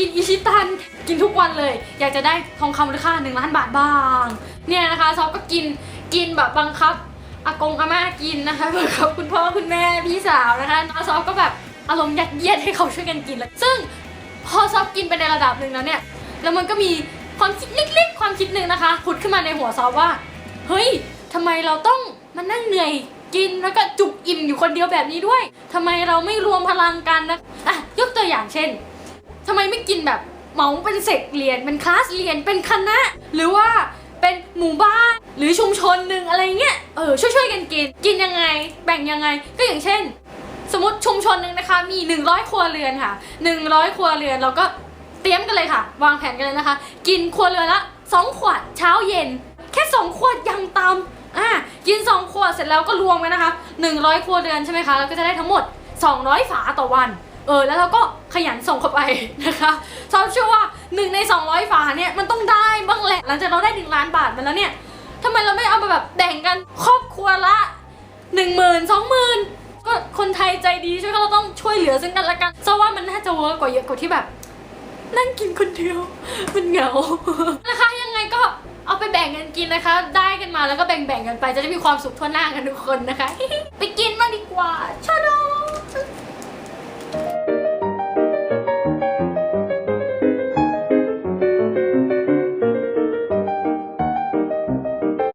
กินอิชิตัน กินทุกวันเลย อยากจะได้ทองคำมูลค่า1ล้านบาทบ้าง เนี่ยนะคะซอฟก็กินกินแบบบังคับอากงอาม่ากินนะคะบังคับคุณพ่อคุณแม่พี่สาวนะคะซอฟก็แบบอารมณ์ยัดเยียดให้เขาช่วยกันกินเลยซึ่งพอซอฟกินไปในระดับหนึ่งแล้วเนี่ยแล้วมันก็มีความคิดเล็กๆ ความคิดหนึ่งนะคะผุดขึ้นมาในหัวซอฟว่า เฮ้ยทำไมเราต้องมานั่งเหนื่อยกินแล้วก็จุกอิ่มอยู่คนเดียวแบบนี้ด้วยทำไมเราไม่รวมพลังกันนะอะยกตัวอย่างเช่น ทำไมไม่กินแบบเหมาเป็นเซกเรียนเป็นคลาสเรียนเป็นคณะ หรือว่าเป็นหมู่บ้านหรือชุมชนหนึ่งอะไรเงี้ยเออช่วยๆกันกิน กินยังไง แบ่งยังไง ก็อย่างเช่น สมมติชุมชนหนึ่งนะคะ มี 100 ครัวเรือนค่ะ 100 ครัวเรือนเราก็เตรียมกันเลยค่ะ วางแผนกันเลยนะคะ กินครัวเรือนละ2 ขวดเช้าเย็น แค่ 2 ขวดยังตำอะกิน 2 ขวดเสร็จแล้วก็รวมกันนะคะ 100 ครัวเรือนใช่ไหมคะเราก็จะได้ทั้งหมด 200 ฝาต่อวัน เออแล้วเราก็ ขยันส่งเข้าไปนะคะชอบเชื่อว่า1ใน 200 ฝาเนี่ยมันต้องได้บ้างแหละหลังจากเราได้1ล้านบาทมาแล้วเนี่ยทำไมเราไม่เอามาแบบแบ่งกันครอบครัวละหนึ่งหมื่นสองหมื่นก็คนไทยใจดีช่วยเราต้องช่วยเหลือซึ่งกันและกันเพราะว่ามันน่าจะเวิร์กกว่าเยอะกว่าที่แบบ นั่งกินคนเดียว มันเหงานะคะยังไงก็เอาไปแบ่งกันกินนะคะ ได้กันมาแล้วก็แบ่งๆกันไปจะได้มีความสุขทั่วหน้ากันทุกคนนะคะ ไปกินมางดีกว่าชาดอ